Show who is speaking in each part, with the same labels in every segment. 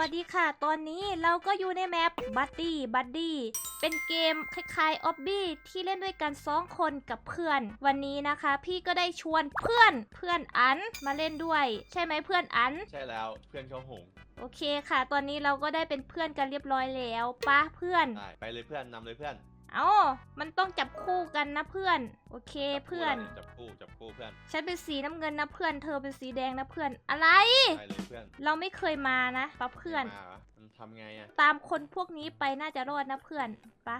Speaker 1: วัสดีค่ะ ตอนนี้เราก็อยู่ในแมปบัดดี้บัดดี้เป็นเกมคล้ายๆออบบี้ที่เล่นด้วยกันสองคนกับเพื่อน วันนี้นะคะ พี่ก็ได้ชวนเพื่อนเพื่อนอันมาเล่นด้วย ใช่ไหมเพื่อนอัน
Speaker 2: ใช่แล้วเพื่อนเขาหง
Speaker 1: โอเคค่ะ ตอนนี้เราก็ได้เป็นเพื่อนกันเรียบร้อยแล้วปะเพื่อน
Speaker 2: ได้ไปเลยเพื่อนนำเลยเพื่อน
Speaker 1: เอ้ามันต้องจับคู่กันนะเพื่อน โอเค
Speaker 2: จับคู่
Speaker 1: เพื่อน
Speaker 2: จับคู่จับคู่เพื่อน
Speaker 1: ฉันเป็นสีน้ำเงินนะเพื่อน เธอเป็นสีแดงนะเพื่อน อะไร
Speaker 2: ไปเลยเพื่อน
Speaker 1: เราไม่เคยมานะปะเพื่อน
Speaker 2: มาเหรมันทำไงอะ
Speaker 1: ตามคนพวกนี้ไปน่าจะรอดนะเพื่อนปะ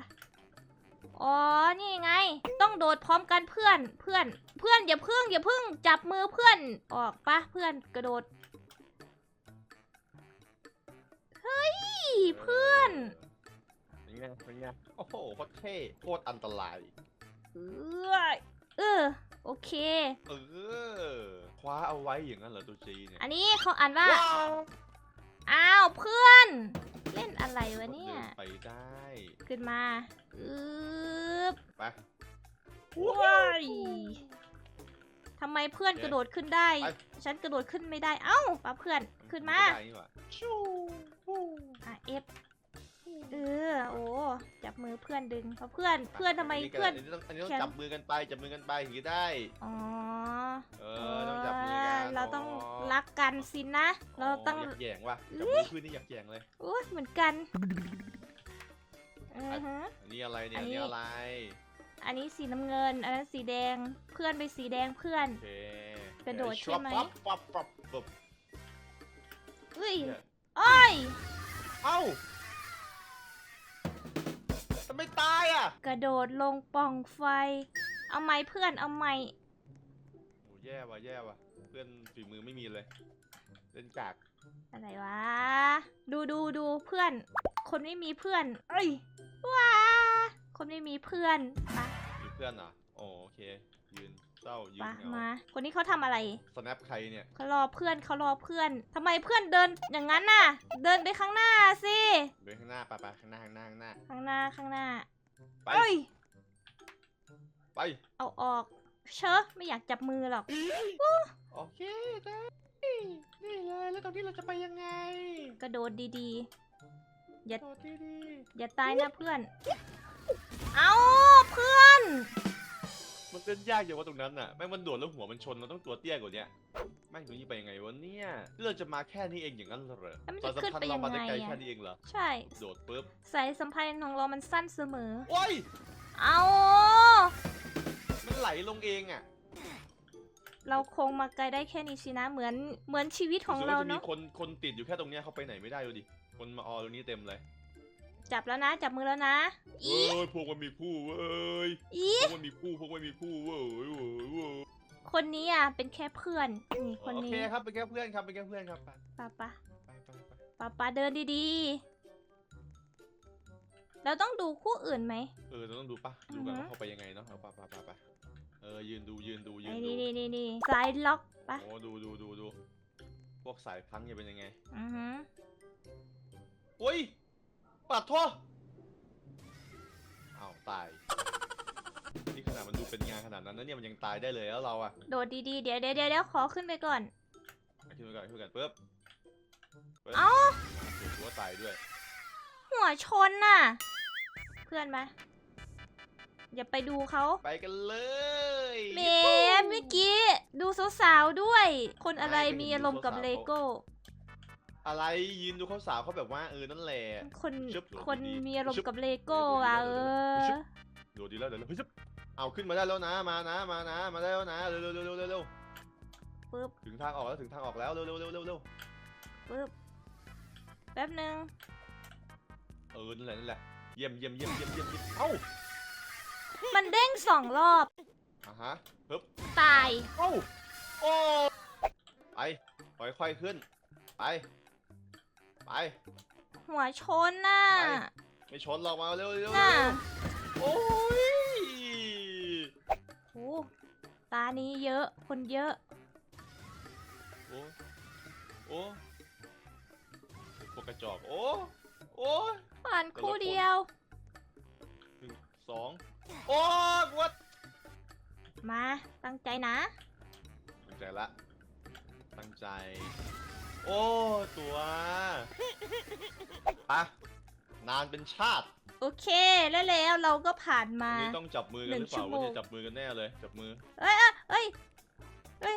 Speaker 1: อ๋อ นี่ไง ต้องโดดพร้อมกันเพื่อน เพื่อน เพื่อนอย่าพึ่งอย่าพึ่งจับมือเพื่อนออกปะเพื่อนกระโดด เฮ้ยเพื่อน
Speaker 2: เป็น ไงเป็นไงโอ้โหโคตรเท่โคตรอันตราย
Speaker 1: เออเออโอเค
Speaker 2: เออ คว้าเอาไว้อย่างนั้นเหรอตัวจีเนี่ย
Speaker 1: อันนี้เขาอ่านว่า
Speaker 2: ว้าว
Speaker 1: อ้าวเพื่อน เล่นอะไรวะเนี่ย
Speaker 2: ดิไปได้
Speaker 1: ขึ้นมาอึบ
Speaker 2: ไป
Speaker 1: ว้ายทำไมเพื่อนกระโดดขึ้นได้
Speaker 2: ไป
Speaker 1: ฉันกระโดดขึ้นไม่ได้ เอ้าปะเพื่อน ขึ้นมา
Speaker 2: ไได้นี่หว่าชูฮู้
Speaker 1: อะเอฟ เออ โอ้จับมือเพื่อนดึงเพราะเพื่อนเพื่อนทำไม
Speaker 2: ก็
Speaker 1: เพื่อน
Speaker 2: อันนี้ต้องอันนี้ต้อง
Speaker 1: แขน
Speaker 2: จับมือกันไปจับมือกันไปถึงจะได้
Speaker 1: อ๋อ
Speaker 2: เออต้องจับมือกัน
Speaker 1: เราต้องรักกันสินะ เราต้อง
Speaker 2: อยากแย่งว่ะจับมือเพื่อนนี่อยากแย่งเลย
Speaker 1: โอ้ยเหมือนกันอือฮะ
Speaker 2: อันนี้อะไรเนี่ย
Speaker 1: อั
Speaker 2: อั
Speaker 1: น
Speaker 2: น
Speaker 1: นี้
Speaker 2: นี้อะไร
Speaker 1: อันนี้สีน้ำเงิน อันนั้นสีแดง เพื่อนไปนสีแดงเพื่อน
Speaker 2: โอเค
Speaker 1: กระโดดใช่ไหม
Speaker 2: ปั๊บปั๊บปั๊บปั๊บ
Speaker 1: เฮ้ย
Speaker 2: เนี่ย
Speaker 1: อ้อย
Speaker 2: เอ้า
Speaker 1: กระโดดลงปล่องไฟ เอาไม้เพื่อนเอาไม้
Speaker 2: โอ้แย่ว่ะแย่ว่ะ เพื่อนฝีมือไม่มีเลย เล่นกาก
Speaker 1: อะไรวะ ดูดูดูเพื่อน คนไม่มีเพื่อน เอ้ยว้าคนไม่มีเพื่อนมา
Speaker 2: มีเพื่อนเหรอโอโอเค ยืนเศร้ายืน
Speaker 1: ปะ
Speaker 2: เหงา
Speaker 1: มา คนนี้เขาทำอะไร
Speaker 2: สแนปใครเนี่ย
Speaker 1: เขารอเพื่อนเขารอเพื่อนทำไมเพื่อนเดินอย่างนั้นน่ะ เดินไปข้างหน้าสิ
Speaker 2: เดินข้างหน้าไปไปข้างหน้าข้างหน้าข้างหน้า
Speaker 1: ข้างหน้าข้างหน้า
Speaker 2: ไป
Speaker 1: เอ้ย
Speaker 2: ไป
Speaker 1: เอาออก เชอะไม่อยากจับมือหรอก
Speaker 2: โอเคได้นี่เลยแล้วตอนนี้เราจะไปยังไง
Speaker 1: กระโดดดีๆ อย่า
Speaker 2: โดดดีดี
Speaker 1: อย่าตายนะเพื่อน เอาเพื่อน
Speaker 2: ๆ มันเล่นยากอย่างว่าตรงนั้นน่ะแม่งมันโดดแล้วหัวมันชนเราต้องตัวเตี้ยกว่าเนี้ยแม่งตรงนี้ไปยังไงวะเนี่ยเราจะมาแค่นี้เองอย่างนั้นเหรอ
Speaker 1: แล้วมัน
Speaker 2: ตอ
Speaker 1: จะ
Speaker 2: น
Speaker 1: ขึ้น
Speaker 2: สำคัญ
Speaker 1: ไป
Speaker 2: เรา
Speaker 1: ยัง
Speaker 2: มาได้
Speaker 1: ไง
Speaker 2: ไกล
Speaker 1: อะ
Speaker 2: แค่นี้เองเหรอ
Speaker 1: ใช่
Speaker 2: โดดปุ๊บ
Speaker 1: สายสัมพันธ์ของเรามันสั้นเสมอ
Speaker 2: โอ้ย
Speaker 1: เอา
Speaker 2: มันไหลลงเองอะ
Speaker 1: เราคงมาไกลได้แค่นี้สินะเหมือนเหมือนชีวิตของ
Speaker 2: รู้สึก
Speaker 1: เรา
Speaker 2: ว่าจะมี
Speaker 1: เนาะ
Speaker 2: คนคนติดอยู่แค่ตรงเนี้ยเขาไปไหนไม่ได้ดูดิคนมาออตรงนี้เต็มเลย
Speaker 1: จับแล้วนะ จับมือแล้วนะอี
Speaker 2: เอ้ยพวกมันมีคู่เว้ย
Speaker 1: อี
Speaker 2: พวกมันมีคู่พวกมันมีคู่เว้ยเว้ยเว้ยเว้ย
Speaker 1: คนนี้อะเป็นแค่เพื่อนนี่คน
Speaker 2: โอ
Speaker 1: นี้
Speaker 2: เคครับเป็นแค่เพื่อนครับเป็นแค่เพื่อนครับไป
Speaker 1: ป้าป้า
Speaker 2: ไปไปไป
Speaker 1: ป้าป้าเดินดีๆ เราต้องดูคู่อื่นไหม
Speaker 2: เออเราต้องดูปะดูกัน
Speaker 1: อือฮะ
Speaker 2: ว่าเขาไปยังไงเนาะเอาไปไปไปไปเออยืนดูยืนดูยื
Speaker 1: ไอ้
Speaker 2: นดู
Speaker 1: นี่นี่นี่นี่สายล็อกปะ
Speaker 2: โอ้ดูดูดูดูพวกสายพังจะเป็นยังไง
Speaker 1: อือฮึ
Speaker 2: โอ้ย ปัดโทษอ้าวตาย นี่ขนาดมันดูเป็นงานขนาดนั้นนะเนี่ยมันยังตายได้เลยแล้วเราอะ
Speaker 1: โดดดีๆ เดี๋ยวเดี๋ยวเดี๋ยวเดี๋ยวขอขึ้นไปก่อน
Speaker 2: ขึ้นไปก่อนขึ้นไปก่อนปุ๊บปึ๊บ
Speaker 1: เอ้า
Speaker 2: ถูกว่าตายด้วย
Speaker 1: หัวชนน่ะ เพื่อนมาอย่าไปดูเขา
Speaker 2: ไปกันเลย
Speaker 1: เมมเมื่อกี้ ดูสาวๆด้วย คนอะไรมีอารมณ์กับเลโก้
Speaker 2: อะไรยืนดูเขาสาวเขาแบบว่าเออนั่นแหละ
Speaker 1: คน
Speaker 2: ชึบ
Speaker 1: คน
Speaker 2: ดีๆ
Speaker 1: มีอารม
Speaker 2: ชึ
Speaker 1: ณ์
Speaker 2: บ
Speaker 1: กับเลโก้อะเออ
Speaker 2: ชึบโดดดีแล้วเดี๋ยวเราเฮ้ยชึบเอาขึ้นมาได้แล้วนะมานะมานะมาได้แล้วนะเร็วเร็วเร็วเร็วเร็วเร็ว
Speaker 1: ปึ๊บ
Speaker 2: ถึงทางออกแล้วถึงทางออกแล้วเร็วเร็วเร็วเร็วเร็ว
Speaker 1: ปึ๊บแป๊บหนึ่ง
Speaker 2: เออนั่นแหละนั่นแหละเยี่ยมเยี่ยมเยี่ยมเยี่ยมเยี่ยมเยี่ยมเอ้า
Speaker 1: มันเด้งสองรอบ
Speaker 2: อะฮะปึ๊บ
Speaker 1: ตาย
Speaker 2: เอ้าโอ้ไปค่อยๆขึ้นไป ไป
Speaker 1: หัวชนน่ะ
Speaker 2: ไป ไม่ชนหรอกมาเร็วเร็ว
Speaker 1: น่ะ
Speaker 2: เร็วโอ้ย
Speaker 1: โอ้ตานี้เยอะคนเยอะ
Speaker 2: โอ้โอ้พวกกระจอกโอ้โอ้
Speaker 1: ผ่านคู่เดียว
Speaker 2: หนึ่งสองโอ้กวัด
Speaker 1: มาตั้งใจนะ
Speaker 2: ตั้งใจละ ตั้งใจ โอ้ ตัวปะนานเป็นชาติ
Speaker 1: โอเคแล้วแล้วเราก็ผ่าน
Speaker 2: วั
Speaker 1: มา
Speaker 2: นนี้ต้องจับมือกันหรือเปล่า
Speaker 1: หนึ่งชั่วโม
Speaker 2: วัน
Speaker 1: ง
Speaker 2: นี้จับมือกันแน่เลย จับมือ
Speaker 1: เอ้ยอะเอ้ยเอ้ย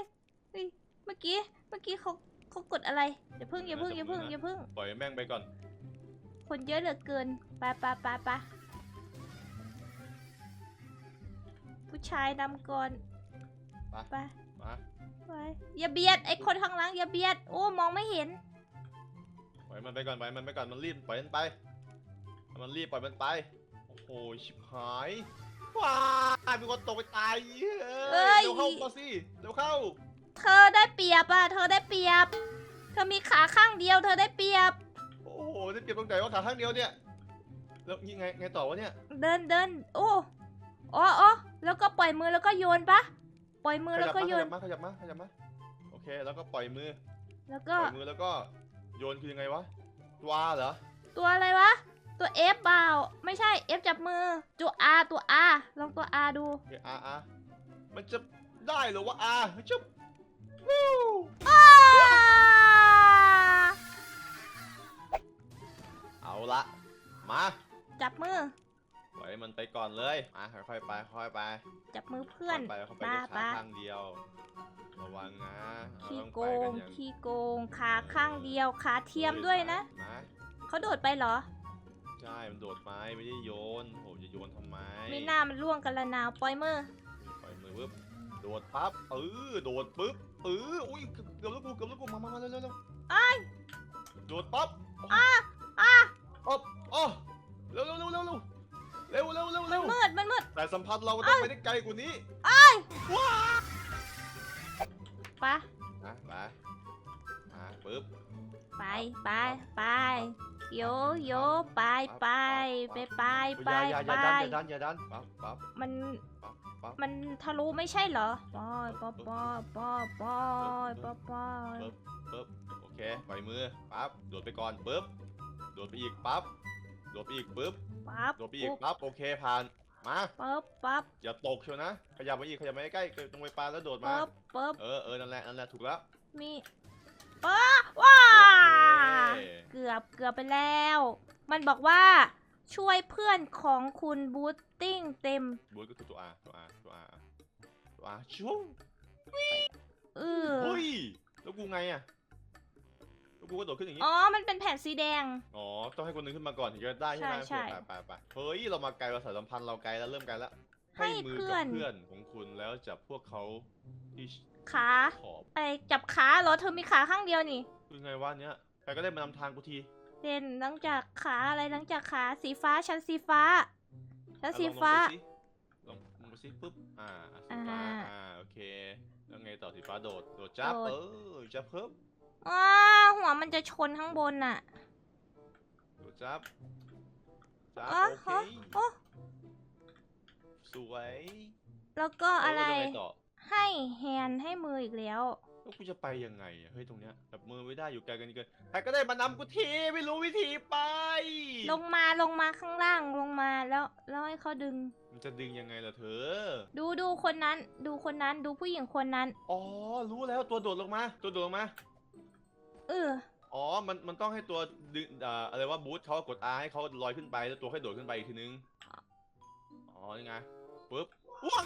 Speaker 1: เอ้ยเมื่อกี้เมื่อกี้เขาเขากดอะไรอย่าพึ่งอย่าพึ่งอย่าพึ่งอย่าพึ่ง
Speaker 2: ปล่อยแม่งไปก่อน
Speaker 1: คนเยอะเหลือเกินไปไปไปไปผู้ชายนำก่อน
Speaker 2: ไป
Speaker 1: ไป
Speaker 2: มา
Speaker 1: ไปอย่าเบียดไอ้คนข้างหลังอย่าเบียด โอ้มองไม่เห็น
Speaker 2: ปล่อยมันไปก่อนปล่อยมันไปก่อนมันรีบปล่อยมันไป มันรีบปล่อยมันไป โอ้โหชิบหาย ว้ายมีคนตกไปตายเอ้ยเร็วเข้ามาสิเร็วเข้า
Speaker 1: เธอได้เปรียบอะเธอได้เปรียบ เธอมีขาข้างเดียว เธอได้เปรียบ
Speaker 2: โอ้โหจะเก็บตรงไหนว่าขาข้างเดียวเนี่ย แล้วยังไงไงต่อวะเนี่ย
Speaker 1: เดินเดินโอ้อ๋ออ๋อแล้วก็ปล่อยมือแล้วก็โยนปะ ปล่อยมือ
Speaker 2: ข
Speaker 1: แล้ว
Speaker 2: ยับ
Speaker 1: ก็
Speaker 2: มา
Speaker 1: โย
Speaker 2: ข
Speaker 1: น
Speaker 2: ยับมาขยับมาขยับมาโอเค แล้วก็ปล่อยมือ
Speaker 1: แล้ว
Speaker 2: ป
Speaker 1: ก็
Speaker 2: ล่อยมือแล้วก็โยนคือยังไงวะตัวเหรอ
Speaker 1: ตัวอะไรวะ ตัว F เปล่า ไม่ใช่ F จับมือตัว R ตัว R ลองตัว R ดู
Speaker 2: โอเคอาอามันจะได้เหรอวะอาจุ๊บวู้
Speaker 1: อ้า
Speaker 2: เอาละมา
Speaker 1: จับมือ
Speaker 2: ปล่อยมันไปก่อนเลยมาค่อยๆไปค่อยๆไป
Speaker 1: จับมือเพื่อน
Speaker 2: ค่อยๆไปเขาไป
Speaker 1: ป้า
Speaker 2: แค่ขา
Speaker 1: ป้า
Speaker 2: ข้างเดียว ระวังนะเรา
Speaker 1: ขี้
Speaker 2: ต้อง
Speaker 1: โก
Speaker 2: ไปกั
Speaker 1: ง
Speaker 2: นอย่าง
Speaker 1: ขี้โกงขาข้างเดียวขาเทียมด้วยนะ
Speaker 2: มา
Speaker 1: เขาโดดไปเหรอ
Speaker 2: ใช่มันโดดไม้ไม่ได้โยนโหจะโยนทำไม
Speaker 1: ไม่น่ามันล่วงกันละนาวปล่อยมือ
Speaker 2: ปล่อยมือปุ๊บโดดปั๊บเออโดดปุ๊บเอออุ้ยเกือบแล้วกูเกือบแล้วกูมามามาเร็วเร็วเร็ว
Speaker 1: อ้าย
Speaker 2: โดดปั๊บ
Speaker 1: อ้าอ้า
Speaker 2: อ๊อบอ๋อเร็วเร็วเร็วเร็วเร็ว เร็วเร็วเร็ว
Speaker 1: มั
Speaker 2: เร็
Speaker 1: น
Speaker 2: ว
Speaker 1: มืดมันมืด
Speaker 2: แต่สัมผัสเรามันต้องไปได้ไกลกว่านี้
Speaker 1: ไปะ
Speaker 2: นะมามาปึ๊บ
Speaker 1: ไปไปไปโยโยไปไปไปไปไป
Speaker 2: อย่าอย่า
Speaker 1: ไป
Speaker 2: อย่าดันอย่าดันอย่าดันปั๊บปั๊บ
Speaker 1: มัน
Speaker 2: ปั๊บปั๊บ
Speaker 1: มันทะลุไม่ใช่เหรอปอยปอยปอยปอยปอยปอยปอย
Speaker 2: ปึ๊บปึ๊บโอเคปล่อยมือปั๊บโดดไปก่อนปึ๊บโดดไปอีกปั๊บ โดดไปอีกปึ๊บ
Speaker 1: ปั๊บ
Speaker 2: โดดไปอีกปั๊บโอเคผ่านมา
Speaker 1: ปั๊บปั๊บ
Speaker 2: อย่าตกเชียวนะขยับมาอีกขยับมาใกล้ๆตรงไปปลาแล้วโดดมา
Speaker 1: ปั๊บปั๊บ
Speaker 2: เออเออนั่นแหละนั่นแหละถูกแล้ว
Speaker 1: มีป้าว้า
Speaker 2: โอเค
Speaker 1: เกือบเกือบไปแล้ว มันบอกว่าช่วยเพื่อนของคุณบูตติ้งเต็ม
Speaker 2: บูธก็คือตัว R ตัว R ตัว R ตัว R ชุ่ม
Speaker 1: เออ
Speaker 2: เฮ้ยแล้วกูไงอะ แล้วกูก็โดดขึ้นอย่างนี้
Speaker 1: อ๋อ มันเป็นแผ่นสีแดง
Speaker 2: อ๋อ ต้องให้คนหนึงขึ้นมาก่อนถึงจะได้ใช่ไหม
Speaker 1: ใช่ใช่
Speaker 2: โอเคไปไปไปเฮ้ย เรามาไกลเราสายสัมพันธ์เราไกลแล้วเริ่มไกลแล้ว
Speaker 1: ให้
Speaker 2: มือ
Speaker 1: เพื่
Speaker 2: กั
Speaker 1: อน
Speaker 2: บเพื่อนของคุณแล้วจับพวกเขาที่
Speaker 1: ขา
Speaker 2: ขอบ
Speaker 1: ไอจับขาเหรอ เธอมีขาข้างเดียวนี่
Speaker 2: คือไงวะเนี้ยใครก็ได้มานำทางกูที
Speaker 1: เด่นหลังจากขาอะไรหลังจากขาสีฟ้าชั้นสีฟ้า แล้ว
Speaker 2: อะ
Speaker 1: สี
Speaker 2: ลอง
Speaker 1: ฟ้า
Speaker 2: ลงไปสิลองลงไปสิปุ๊บ อ่าสีฟ้า
Speaker 1: อ่า
Speaker 2: อ่า โอเค แล้วไงต่อสีฟ้าโดด โดดจับ
Speaker 1: โดด
Speaker 2: เออจับเพิ่ม
Speaker 1: อ้าหัวมันจะชนข้างบนน่ะ
Speaker 2: โดดจับจับ
Speaker 1: อ๋อ
Speaker 2: โอเค
Speaker 1: โอ้
Speaker 2: สวย
Speaker 1: แล้วก็อะไร
Speaker 2: เแล้วไงต่อ
Speaker 1: ให้แฮนด์ให้มืออีกแล้ว
Speaker 2: แล้วกูจะไปยังไงอะเฮ้ยตรงเนี้ยจับมือไม่ได้อยู่ไกลกันเกินใครก็ได้มานำกูทีไม่รู้วิธีไป
Speaker 1: ลงมาลงมาข้างล่างลงมาแล้วแล้วให้เขาดึง
Speaker 2: มันจะดึงยังไงล่ะเธอ
Speaker 1: ดูดูคนนั้น ดูคนนั้นดูผู้หญิงคนนั้น
Speaker 2: อ๋อรู้แล้วตัวโดดลงมา ตัวโดดลงมา
Speaker 1: เออ
Speaker 2: อ๋อ มัน มันต้องให้ตัวดึงอ่าอะไรว่าบูทเขากด R ให้เขาลอยขึ้นไป แล้วตัวค่อยโดดขึ้นไปอีกทีนึง อ๋อ นี่ไง ปึ๊บ ว้าง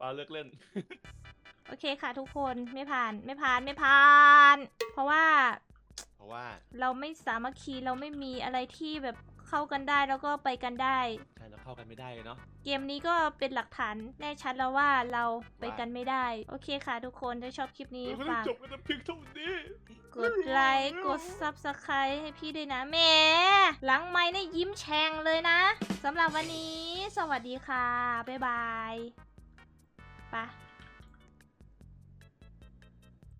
Speaker 2: ปลาเลิกเล่น
Speaker 1: โอเคค่ะทุกคนไม่ผ่านไม่ผ่านไม่ผ่าน เพราะว่า
Speaker 2: เพราะว่า
Speaker 1: เราไม่สามัคคีเราไม่มีอะไรที่แบบเข้ากันได้แล้วก็ไปกันได้
Speaker 2: ใช่แล้ว เข้ากันไม่ได้เนาะ
Speaker 1: เกมนี้ก็เป็นหลักฐานแน่ชัดแล้วว่าเราไป
Speaker 2: ว่า
Speaker 1: กันไม่ได้ โอเคค่ะทุกคนถ้าชอบคลิปนี้
Speaker 2: เราก็ต้อ
Speaker 1: ฝางก
Speaker 2: จบกันแต่เพียงเท่านี้
Speaker 1: กดไลค์กด subscribe ให้พี่ด้วยนะแหมหลังไม้เนี่ยยิ้มแฉ่งเลยนะสำหรับวันนี้ สวัสดีค่ะ บ๊ายบายไป